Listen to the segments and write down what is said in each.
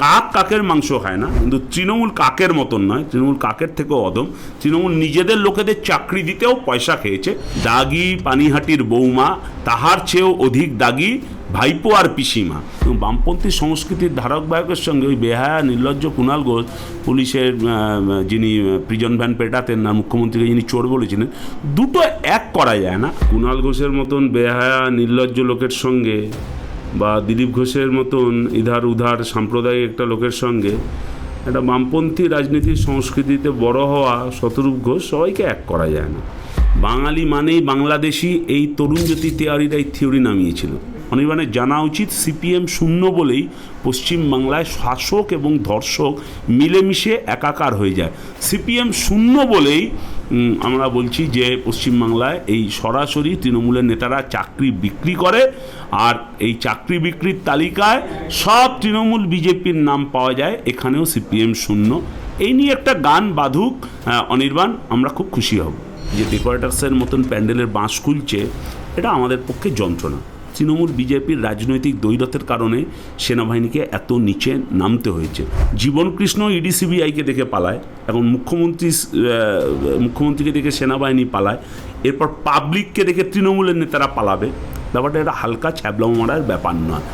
কাক কাকের মাংস খায় না, কিন্তু তৃণমূল কাকের মতন নয়, তৃণমূল কাকের থেকেও অদম তৃণমূল নিজেদের লোকেদের চাকরি দিতেও পয়সা খেয়েছে। দাগি, পানিহাটির বৌমা, তাহার চেয়েও অধিক দাগি ভাইপো আর পিসিমা। বামপন্থী সংস্কৃতির ধারক বাহকের সঙ্গে ওই বেহায়া, নির্লজ্জ কুণাল ঘোষ পুলিশের যিনি প্রিজন ভ্যান পেটাতেন না মুখ্যমন্ত্রীকে যিনি চোর বলেছিলেন, দুটো এক করা যায় না। কুণাল ঘোষের মতন বেহায়া, নির্লজ্জ লোকের সঙ্গে বা দিলীপ ঘোষের মতন ইধার উধার সাম্প্রদায়িক একটা লোকের সঙ্গে একটা বামপন্থী রাজনীতির সংস্কৃতিতে বড় হওয়া শতরূপ ঘোষ সবাইকে এক করা যায় না। বাঙালি মানেই বাংলাদেশি এই তরুণ জ্যোতি তেয়ারির এই থিওরি নামিয়েছিল। অনির্বাণের জানা উচিত সিপিএম শূন্য বলেই পশ্চিমবাংলায় শাসক এবং ধর্ষক মিলেমিশে একাকার হয়ে যায়। সিপিএম শূন্য বলেই আমরা বলছি যে পশ্চিমবাংলায় এই সরাসরি তৃণমূলের নেতারা চাকরি বিক্রি করে আর এই চাকরি বিক্রির তালিকায় সব তৃণমূল বিজেপির নাম পাওয়া যায়। এখানেও সিপিএম শূন্য। এই নিয়ে একটা গান বাঁধুক আহ, অনির্বাণ আমরা খুব খুশি হব। যে ডেকোরেটার্সের মতন প্যান্ডেলের বাঁশ খুলছে এটা আমাদের পক্ষে যন্ত্রণা। তৃণমূল বিজেপির রাজনৈতিক দৈরথের কারণে সেনাবাহিনীকে এত নিচে নামতে হয়েছে। জীবনকৃষ্ণ ইডি সিবিআইকে দেখে পালায় এখন মুখ্যমন্ত্রী মুখ্যমন্ত্রীকে দেখে সেনাবাহিনী পালায়। এরপর পাবলিককে দেখে তৃণমূলের নেতারা পালাবে। ব্যাপারটা এটা হালকা ছ্যাবলা মারার ব্যাপার নয়।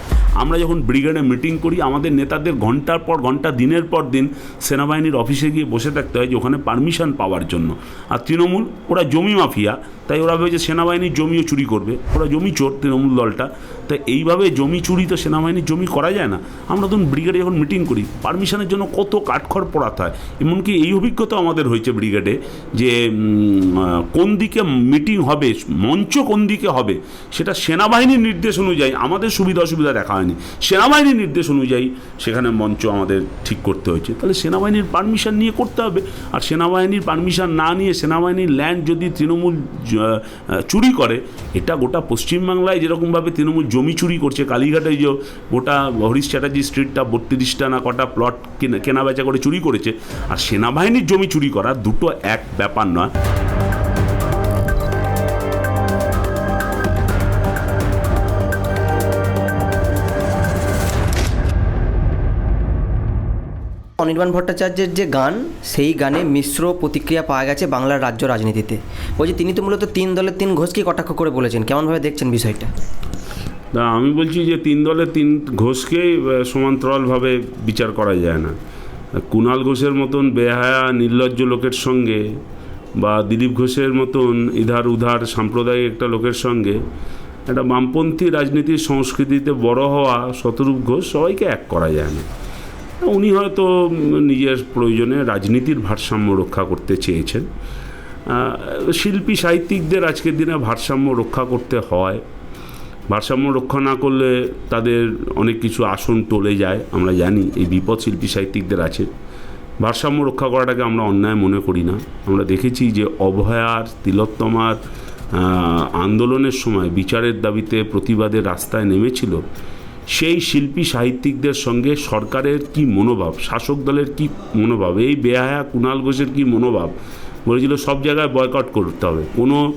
আমরা যখন ব্রিগেডে মিটিং করি, আমাদের নেতাদের ঘণ্টার পর ঘণ্টা, দিনের পর দিন সেনাবাহিনীর অফিসে গিয়ে বসে থাকতে হয় যে ওখানে পারমিশন পাওয়ার জন্য। আর তৃণমূল, ওরা জমি মাফিয়া, তাই ওরা ভেবেছে সেনাবাহিনীর জমিও চুরি করবে। ওরা জমি চোর তৃণমূল দলটা। তাই এইভাবে জমি চুরি তো সেনাবাহিনীর জমি করা যায় না। আমরা তখন ব্রিগেডে যখন মিটিং করি, পারমিশনের জন্য কত কাঠখড় পোড়াতে হয়। এমনকি এই অভিজ্ঞতা আমাদের হয়েছে ব্রিগেডে যে কোন দিকে মিটিং হবে, মঞ্চ কোন দিকে হবে, সেটা সেনাবাহিনীর নির্দেশ অনুযায়ী আমাদের সুবিধা অসুবিধা দেখা হয়নি। সেনাবাহিনীর নির্দেশ অনুযায়ী সেখানে মঞ্চ আমাদের ঠিক করতে হয়েছে। তাহলে সেনাবাহিনীর পারমিশন নিয়ে করতে হবে। আর সেনাবাহিনীর পারমিশন না নিয়ে সেনাবাহিনীর ল্যান্ড যদি তৃণমূল চুরি করে, এটা গোটা পশ্চিমবাংলায় যেরকমভাবে তৃণমূল জমি চুরি করছে, কালীঘাটে যে গোটা হরিশ চ্যাটার্জি স্ট্রিটটা বত্রিশটা না কটা প্লট কেনা বেচা করে চুরি করেছে, আর সেনাবাহিনীর জমি চুরি করা দুটো এক ব্যাপার নয়। অনির্বাণ ভট্টাচার্যের যে গান, সেই গানে মিশ্র প্রতিক্রিয়া পাওয়া গেছে বাংলার রাজ্য রাজনীতিতে। বলছি, তিনি তো মূলত তিন দলের তিন ঘোষকে কটাক্ষ করে বলেছেন। কেমনভাবে দেখছেন বিষয়টা? তা আমি বলছি যে তিন দলের তিন ঘোষকেই সমান্তরালভাবে বিচার করা যায় না। কুণাল ঘোষের মতন বেহায়া, নির্লজ্জ লোকের সঙ্গে বা দিলীপ ঘোষের মতন ইধার উধার সাম্প্রদায়িক একটা লোকের সঙ্গে একটা বামপন্থী রাজনীতির সংস্কৃতিতে বড় হওয়া শতরূপ ঘোষ সবাইকে এক করা যায় না। উনি হয়তো নিজের প্রয়োজনে রাজনীতির ভারসাম্য রক্ষা করতে চেয়েছেন। শিল্পী সাহিত্যিকদের আজকের দিনে ভারসাম্য রক্ষা করতে হয়। ভারসাম্য রক্ষা না করলে তাদের অনেক কিছু আসন টলে যায়, আমরা জানি এই বিপদ শিল্পী সাহিত্যিকদের আছে। ভারসাম্য রক্ষা করাটাকে আমরা অন্যায় মনে করি না। আমরা দেখেছি যে অভয়ার, তিলোত্তমার আন্দোলনের সময় বিচারের দাবিতে প্রতিবাদের রাস্তায় নেমেছিল সেই শিল্পী সাহিত্যিকদের সঙ্গে সরকারের কি মনোভাব, শাসক দলের কি মনোভাব, এই বেহায়া কুণাল ঘোষের কি মনোভাব? বলেছিল সব জায়গায় বয়কট করতে হবে। কোনো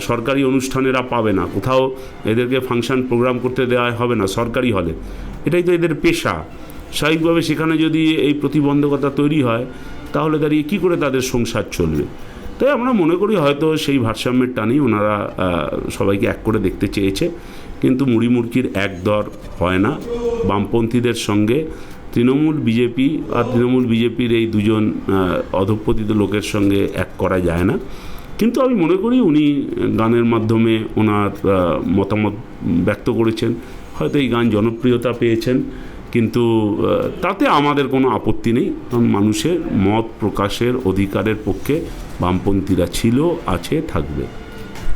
সরকারি অনুষ্ঠানেরা পাবে না। কোথাও এদেরকে ফাংশন প্রোগ্রাম করতে দেওয়া হবে না, সরকারি হলে। এটাই তো এদের পেশা। স্বাভাবিকভাবে সেখানে যদি এই প্রতিবন্ধকতা তৈরি হয়, তাহলে দাঁড়িয়ে কী করে তাদের সংসার চলবে? তাই আমরা মনে করি হয়তো সেই ভারসাম্যের টানেই ওনারা সবাইকে এক করে দেখতে চেয়েছে। কিন্তু মুড়িমুড়কির এক দর হয় না। বামপন্থীদের সঙ্গে তৃণমূল বিজেপি আর তৃণমূল বিজেপির এই দুজন অধঃপতিত লোকের সঙ্গে এক করা যায় না। কিন্তু আমি মনে করি উনি গানের মাধ্যমে ওনার মতামত ব্যক্ত করেছেন। হয়তো এই গান জনপ্রিয়তা পেয়েছেন, কিন্তু তাতে আমাদের কোনো আপত্তি নেই। কারণ মানুষের মত প্রকাশের অধিকারের পক্ষে বামপন্থীরা ছিল, আছে, থাকবে।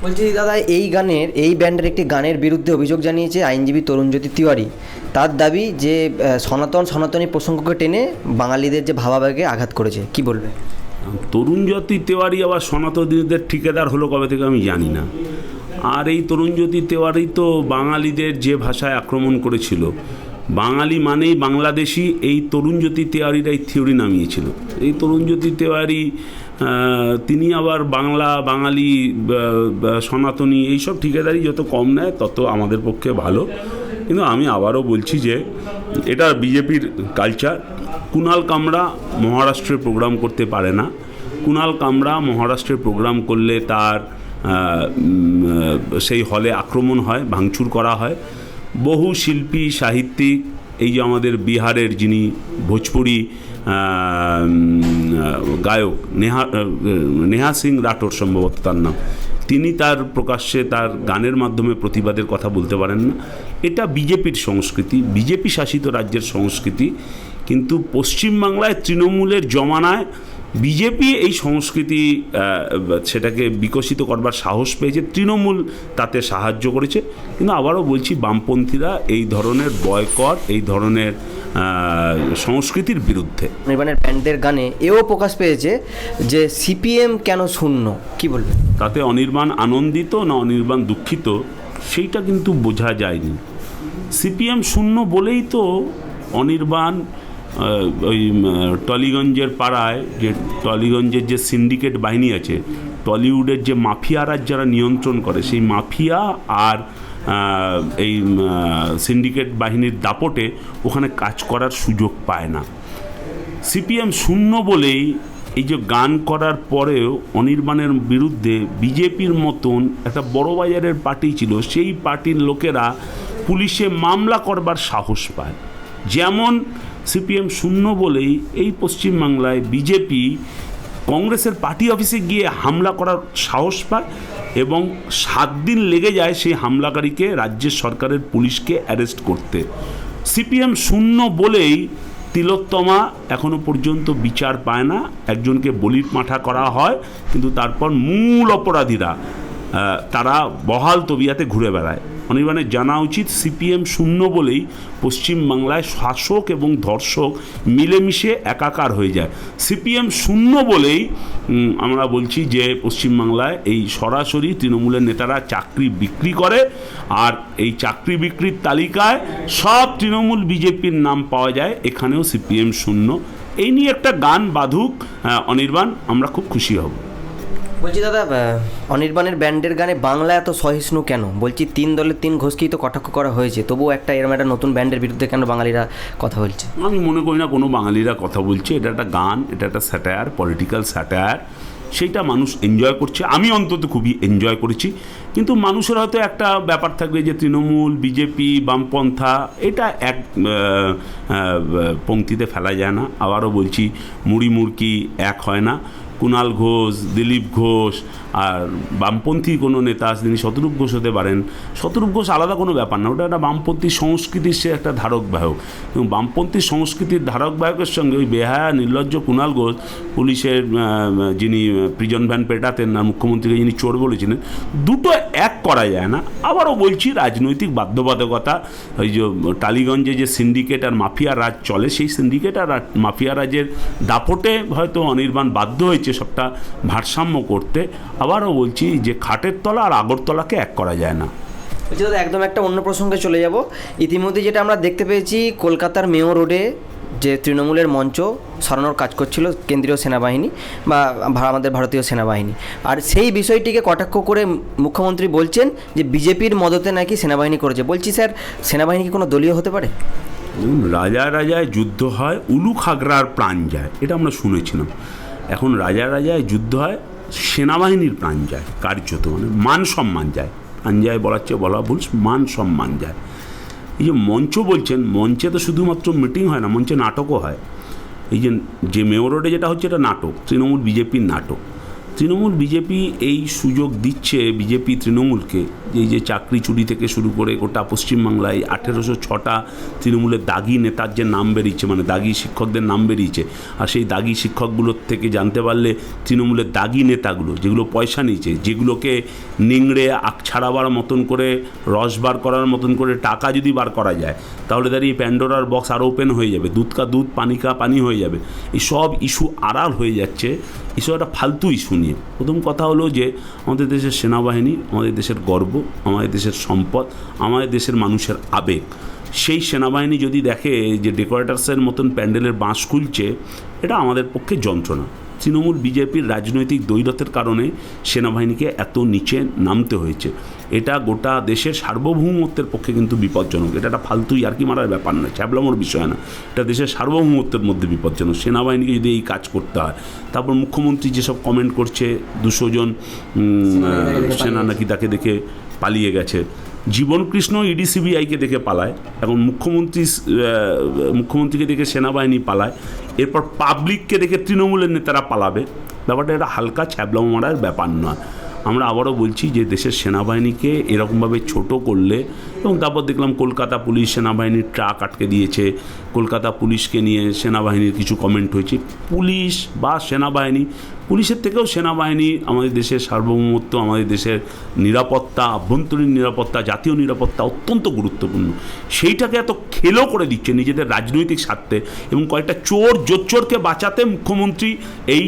বলছি, দাদা, এই গানের, এই ব্যান্ডের একটি গানের বিরুদ্ধে অভিযোগ জানিয়েছে আইনজীবী তরুণজ্যোতি তিওয়ারি। তার দাবি যে সনাতন, সনাতনী প্রসঙ্গকে টেনে বাঙালিদের যে ভাবাবেগে আঘাত করেছে। কি বলবে? তরুণজ্যোতি তেওয়ারি আবার সনাতনীদের ঠিকাদার হলো কবে থেকে আমি জানি না। আর এই তরুণজ্যোতি তেওয়ারি তো বাঙালিদের যে ভাষায় আক্রমণ করেছিল বাঙালি মানেই বাংলাদেশি, এই তরুণজ্যোতি তেওয়ারির এই থিওরি নামিয়েছিল। এই তরুণজ্যোতি তেওয়ারি তিনি আবার বাংলা, বাঙালি সনাতনী এইসব ঠিকাদারি যত কম নেয়, তত আমাদের পক্ষে ভালো। কিন্তু আমি আবারও বলছি যে, এটা বিজেপির কালচার কুনাল কামরা মহারাষ্ট্রে প্রোগ্রাম করতে পারে না। কুনাল কামরা মহারাষ্ট্রে প্রোগ্রাম করলে তার সেই হলে আক্রমণ হয়, ভাঙচুর করা হয়। বহু শিল্পী, সাহিত্যিক, এই যে আমাদের বিহারের যিনি ভোজপুরি গায়ক, নেহা নেহা সিং রাঠোর সম্ভবত তার নাম, তিনি তার প্রকাশ্যে তার গানের মাধ্যমে প্রতিবাদের কথা বলতে পারেন না। এটা বিজেপির সংস্কৃতি, বিজেপি শাসিত রাজ্যের সংস্কৃতি, কিন্তু পশ্চিমবাংলায় তৃণমূলের জমানায় বিজেপি এই সংস্কৃতি সেটাকে বিকশিত করবার সাহস পেয়েছে। তৃণমূল তাতে সাহায্য করেছে। কিন্তু আবারও বলছি বামপন্থীরা এই ধরনের বয়কট এই ধরনের সংস্কৃতির বিরুদ্ধে। নির্বাণের ব্যান্ডের গানে এও প্রকাশ পেয়েছে যে সিপিএম কেন শূন্য? কি বলবেন? তাতে অনির্বাণ আনন্দিত না অনির্বাণ দুঃখিত সেইটা কিন্তু বোঝা যায়নি। সিপিএম শূন্য বলেই তো অনির্বাণ ওই টলিগঞ্জের পাড়ায় যে টলিগঞ্জের যে সিন্ডিকেট বাহিনী আছে, টলিউডের যে মাফিয়ারা যারা নিয়ন্ত্রণ করে, সেই মাফিয়া আর এই সিন্ডিকেট বাহিনীর দাপটে ওখানে কাজ করার সুযোগ পায় না। সিপিএম শূন্য বলেই এই যে গান করার পরেও অনির্বাণের বিরুদ্ধে বিজেপির মতন একটা বড় বাজারের পার্টি ছিল, সেই পার্টির লোকেরা পুলিশে মামলা করবার সাহস পায়। যেমন সিপিএম শূন্য বলেই এই পশ্চিমবাংলায় বিজেপি কংগ্রেসের পার্টি অফিসে গিয়ে হামলা করার সাহস পায় এবং সাত দিন লেগে যায় সেই হামলাকারীকে রাজ্যের সরকারের পুলিশকে অ্যারেস্ট করতে। সিপিএম শূন্য বলেই তিলোত্তমা এখনও পর্যন্ত বিচার পায় না। একজনকে বলির মাঠা করা হয়, কিন্তু তারপর মূল অপরাধীরা তারা বহাল তবিয়াতে ঘুরে বেড়ায়। অনির্বাণের জানা উচিত, সিপিএম শূন্য বলেই পশ্চিমবাংলায় শাসক এবং ধর্ষক মিলেমিশে একাকার হয়ে যায়। সিপিএম শূন্য বলেই আমরা বলছি যে পশ্চিমবাংলায় এই সরাসরি তৃণমূলের নেতারা চাকরি বিক্রি করে আর এই চাকরি বিক্রির তালিকায় সব তৃণমূল বিজেপির নাম পাওয়া যায়, এখানেও সিপিএম শূন্য। এই নিয়ে একটা গান বাধুক অনির্বাণ, আমরা খুব খুশি হব। বলছি দাদা অনির্বাণের ব্যান্ডের গানে বাংলা এত সহিষ্ণু কেন? বলছি তিন দলের তিন ঘোষকেই তো কটাক্ষ করা হয়েছে, তবুও একটা এরকম একটা নতুন ব্যান্ডের বিরুদ্ধে কেন বাঙালিরা কথা বলছে? আমি মনে করি না কোনো বাঙালিরা কথা বলছে, এটা একটা গান, এটা একটা স্যাটায়ার পলিটিক্যাল স্যাটায়ার সেইটা মানুষ এনজয় করছে। আমি অন্তত খুবই এনজয় করেছি, কিন্তু মানুষের হয়তো একটা ব্যাপার থাকবে যে তৃণমূল বিজেপি বামপন্থা, এটা এক পংক্তিতে ফেলা যায় না। আবারও বলছি, মুড়ি মুড়কি এক হয় না। কুণাল ঘোষ, দিলীপ ঘোষ আর বামপন্থী কোনো নেতা আছে তিনি শতরূপ ঘোষ হতে পারেন। শতরূপ ঘোষ আলাদা কোনো ব্যাপার না, ওটা একটা বামপন্থী সংস্কৃতির সে একটা ধারক বাহক। এবং বামপন্থী সংস্কৃতির ধারক বাহকের সঙ্গে ওই বেহায়া, নির্লজ্জ কুণাল ঘোষ পুলিশের যিনি প্রিজন ভ্যান পেটাতেন না মুখ্যমন্ত্রীকে যিনি চোর বলেছিলেন, দুটো এক করা যায় না। আবারও বলছি, রাজনৈতিক বাধ্যবাধকতা, ওই যে টালিগঞ্জে যে সিন্ডিকেট আর মাফিয়া রাজ চলে, সেই সিন্ডিকেট আর মাফিয়া রাজের দাপটে হয়তো অনির্বাণ বাধ্য হয়েছে সবটা ভারসাম্য করতে আবারও বলছি যে খাটের তলা আর আগরতলাকে এক করা যায় না। বলছি দাদা একদম একটা অন্য প্রসঙ্গে চলে যাব। ইতিমধ্যে যেটা আমরা দেখতে পেয়েছি কলকাতার মেয়ো রোডে যে তৃণমূলের মঞ্চ সরানোর কাজ করছিল কেন্দ্রীয় সেনাবাহিনী বা আমাদের ভারতীয় সেনাবাহিনী। আর সেই বিষয়টিকে কটাক্ষ করে মুখ্যমন্ত্রী বলছেন যে বিজেপির মদতে নাকি সেনাবাহিনী করেছে। বলছি স্যার সেনাবাহিনী কি কোনো দলীয় হতে পারে? রাজা রাজায় যুদ্ধ হয় উলু খাগড়ার প্রাণ যায় এটা আমরা শুনেছিলাম। এখন রাজা রাজায় যুদ্ধ হয়, সেনাবাহিনীর প্রাণ যায়, কার্যত মানে মান সম্মান যায়। প্রাণ যায় বলার চেয়ে বলা ভুল, মান সম্মান যায়। এই যে মঞ্চ বলছেন, মঞ্চে তো শুধুমাত্র মিটিং হয় না, মঞ্চে নাটকও হয়। এই যে যে মেয়র রোডে যেটা হচ্ছে, এটা নাটক, তৃণমূল বিজেপির নাটক। তৃণমূল বিজেপি এই সুযোগ দিচ্ছে বিজেপি তৃণমূলকে, এই যে চাকরি চুরি থেকে শুরু করে গোটা পশ্চিমবাংলায় আঠেরোশো ছটা তৃণমূলের দাগি নেতার যে নাম বেরিয়েছে মানে দাগি শিক্ষকদের নাম বেরিয়েছে, আর সেই দাগি শিক্ষকগুলোর থেকে জানতে পারলে তৃণমূলের দাগি নেতাগুলো, যেগুলো পয়সা নিয়েছে, যেগুলোকে নিংড়ে আখ ছাড়াবার মতন করে রস বার করার মতন করে টাকা যদি বার করা যায় তাহলে দাঁড়িয়ে প্যান্ডোরার বক্স আরও ওপেন হয়ে যাবে। দুধ কা দুধ, পানি কা পানি হয়ে যাবে। এই সব ইস্যু আড়াল হয়ে যাচ্ছে। এসব একটা ফালতু ইস্যু নিয়ে। প্রথম কথা হলো যে, আমাদের দেশের সেনাবাহিনী, আমাদের দেশের গর্ব, আমাদের দেশের সম্পদ, আমাদের দেশের মানুষের আবেগ। সেই সেনাবাহিনী যদি দেখে যে ডেকোরেটার্সের মতন প্যান্ডেলের বাঁশ খুলছে, এটা আমাদের পক্ষে যন্ত্রণা। তৃণমূল বিজেপির রাজনৈতিক দৈরথের কারণে সেনাবাহিনীকে এত নিচে নামতে হয়েছে। এটা গোটা দেশের সার্বভৌমত্বের পক্ষে কিন্তু বিপজ্জনক। এটা একটা ফালতু ইয়ার্কি মারার ব্যাপার নয় ছ্যাবলামোর বিষয় না। এটা দেশের সার্বভৌমত্বের মধ্যে বিপজ্জনক। সেনাবাহিনীকে যদি এই কাজ করতে হয় তারপর মুখ্যমন্ত্রী যেসব কমেন্ট করছে দুশো জন সেনা নাকি তাকে দেখে পালিয়ে গেছে। জীবনকৃষ্ণ ইডি সিবিআইকে দেখে পালায়। এখন মুখ্যমন্ত্রী মুখ্যমন্ত্রীকে দেখে সেনাবাহিনী পালায়। এরপর পাবলিককে দেখে তৃণমূলের নেতারা পালাবে। ব্যাপারটা এটা হালকা ছ্যাবলা মারার ব্যাপার নয়। আমরা আবারও বলছি যে দেশের সেনাবাহিনীকে এরকমভাবে ছোট করলে এবং তারপর দেখলাম কলকাতা পুলিশ সেনাবাহিনীর ট্রাক আটকে দিয়েছে। কলকাতা পুলিশকে নিয়ে সেনাবাহিনীর কিছু কমেন্ট হয়েছে। পুলিশ বা সেনাবাহিনী, পুলিশের থেকেও সেনাবাহিনী আমাদের দেশের সার্বভৌমত্ব, আমাদের দেশের নিরাপত্তা, আভ্যন্তরীণ নিরাপত্তা, জাতীয় নিরাপত্তা অত্যন্ত গুরুত্বপূর্ণ। সেইটাকে এত খেলো করে দিচ্ছে নিজেদের রাজনৈতিক স্বার্থে এবং কয়েকটা চোর জোচ্চোরকে বাঁচাতে মুখ্যমন্ত্রী এই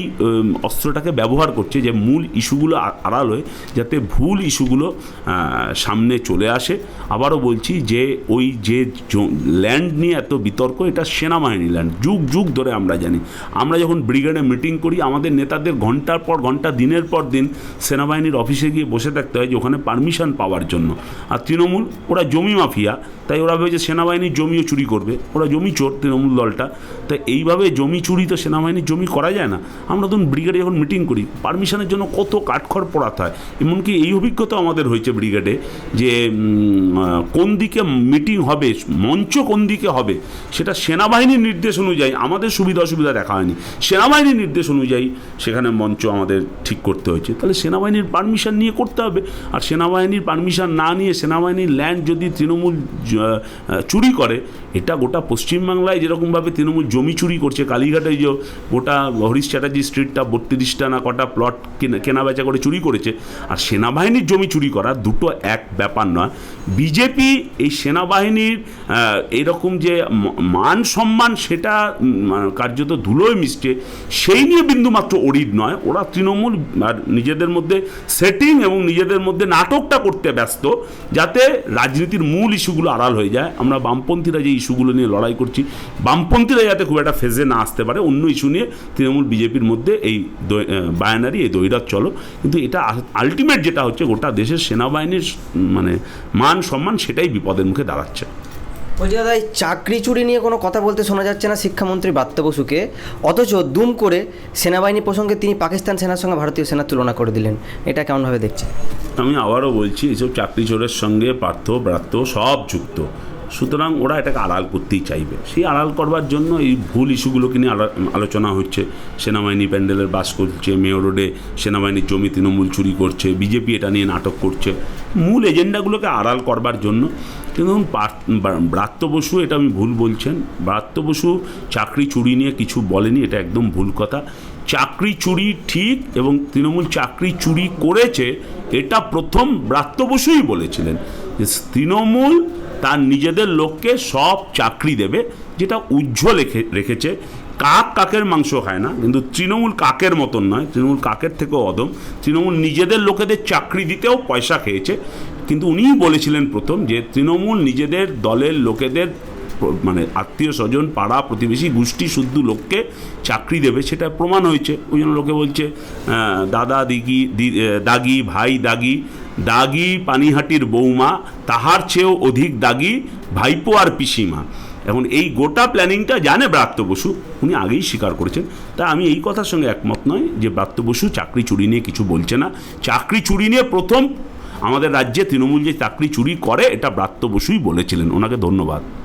অস্ত্রটাকে ব্যবহার করছে যে মূল ইস্যুগুলো আড়াল হয়ে যাতে ভুল ইস্যুগুলো সামনে চলে আসে। আবারও বলছি যে ওই যে ল্যান্ড নিয়ে এত বিতর্ক, এটা সেনাবাহিনী ল্যান্ড যুগ যুগ ধরে আমরা জানি। আমরা যখন ব্রিগেডে মিটিং করি, আমাদের নেতাদের ঘণ্টার পর ঘণ্টা, দিনের পর দিন সেনাবাহিনীর অফিসে গিয়ে বসে থাকতে হয় যে ওখানে পারমিশন পাওয়ার জন্য। আর তৃণমূল, ওরা জমি মাফিয়া, তাই ওরা ভেবেছে সেনাবাহিনীর জমিও চুরি করবে। ওরা জমি চোর তৃণমূল দলটা। তাই এইভাবে জমি চুরি তো সেনাবাহিনীর জমি করা যায় না। আমরা তখন ব্রিগেডে যখন মিটিং করি পারমিশনের জন্য কত কাঠখড় পোড়াতে হয়। এমনকি এই অভিজ্ঞতা আমাদের হয়েছে ব্রিগেডে যে কোন দিকে মিটিং হবে, মঞ্চ কোন দিকে হবে, সেটা সেনাবাহিনীর নির্দেশ অনুযায়ী, আমাদের সুবিধা অসুবিধা দেখা হয়নি। সেনাবাহিনীর নির্দেশ অনুযায়ী সেখানে মঞ্চ আমাদের ঠিক করতে হয়েছে। তাহলে সেনাবাহিনীর পারমিশন নিয়ে করতে হবে। আর সেনাবাহিনীর পারমিশন না নিয়ে সেনাবাহিনীর ল্যান্ড যদি তৃণমূল চুরি করে, এটা গোটা পশ্চিমবাংলায় যেরকমভাবে তৃণমূল জমি চুরি করছে, কালীঘাটে যে গোটা হরিশ চ্যাটার্জি স্ট্রিটটা বত্রিশটা না কটা প্লট কেনা বেচা করে চুরি করেছে, আর সেনাবাহিনীর জমি চুরি করা দুটো এক ব্যাপার নয়। বিজেপি এই সেনাবাহিনীর এরকম যে মান সম্মান, সেটা কার্যত ধুলোয় মিশছে, সেই নিয়ে বিন্দুমাত্র অরিড নয়। ওরা তৃণমূল আর নিজেদের মধ্যে সেটিং এবং নিজেদের মধ্যে নাটকটা করতে ব্যস্ত, যাতে রাজনীতির মূল ইস্যুগুলো আড়াল হয়ে যায়। আমরা বামপন্থীরা যে ইস্যুগুলো নিয়ে লড়াই করছি, বামপন্থীরা যাতে খুব একটা ফেজে না আসতে পারে, অন্য ইস্যু নিয়ে তৃণমূল বিজেপির মধ্যে এই বায়ানারি এই দৈরাত চলো। কিন্তু এটা আলটিমেট যেটা হচ্ছে, গোটা দেশের সেনাবাহিনীর মানে মান সম্মান সেটাই বিপদের মুখে দাঁড়াচ্ছে। বলছি দাদা এই চাকরি চুরি নিয়ে কোনো কথা বলতে শোনা যাচ্ছে না শিক্ষামন্ত্রী বাত্য বসুকে। অথচ দুম করে সেনাবাহিনী প্রসঙ্গে তিনি পাকিস্তান সেনার সঙ্গে ভারতীয় সেনার তুলনা করে দিলেন। এটা কেমনভাবে দেখছে আমি আবারও বলছি এইসব চাকরি চোরের সঙ্গে পার্থ ব্রাত্য সব যুক্ত। সুতরাং ওরা এটাকে আড়াল করতেই চাইবে। সেই আড়াল করবার জন্য এই ভুল ইস্যুগুলোকে নিয়ে আলোচনা হচ্ছে। সেনাবাহিনী প্যান্ডেলের বাস করছে মেয়র রোডে সেনাবাহিনীর জমি তৃণমূল চুরি করছে, বিজেপি এটা নিয়ে নাটক করছে। মূল এজেন্ডাগুলোকে আড়াল করবার জন্য। কিন্তু ব্রাত্য বসু, এটা আমি ভুল বলছেন। ব্রাত্য বসু চাকরি চুরি নিয়ে কিছু বলেনি, এটা একদম ভুল কথা। চাকরি চুরি ঠিক এবং তৃণমূল চাকরি চুরি করেছে, এটা প্রথম ব্রাত্য বসুই বলেছিলেন। তৃণমূল তার নিজেদের লোককে সব চাকরি দেবে, যেটা উজ্জ্বল রেখে রেখেছে। কাক কাকের মাংস খায় না, কিন্তু তৃণমূল কাকের মতন নয়। তৃণমূল কাকের থেকেও অদম তৃণমূল নিজেদের লোকেদের চাকরি দিতেও পয়সা খেয়েছে। কিন্তু উনিই বলেছিলেন প্রথম যে, তৃণমূল নিজেদের দলের লোকেদের মানে আত্মীয় স্বজন, পাড়া, প্রতিবেশী, গোষ্ঠী, শুদ্ধ লোককে চাকরি দেবে, সেটা প্রমাণ হয়েছে। ওই জন্য লোকে বলছে দাদা দিগি দাগি, ভাই, দাগি দাগি পানিহাটির বৌমা, তাহার চেয়েও অধিক দাগি ভাইপো আর পিসিমা। এখন এই গোটা প্ল্যানিংটা জানে ব্রাত্য বসু, উনি আগেই স্বীকার করেছেন। তা আমি এই কথার সঙ্গে একমত নয় যে ব্রাত্য বসু চাকরি চুরি নিয়ে কিছু বলছে না। চাকরি চুরি নিয়ে প্রথম আমাদের রাজ্যে তৃণমূল যে চাকরি চুরি করে, এটা ব্রাত্য বসুই বলেছিলেন। ওনাকে ধন্যবাদ।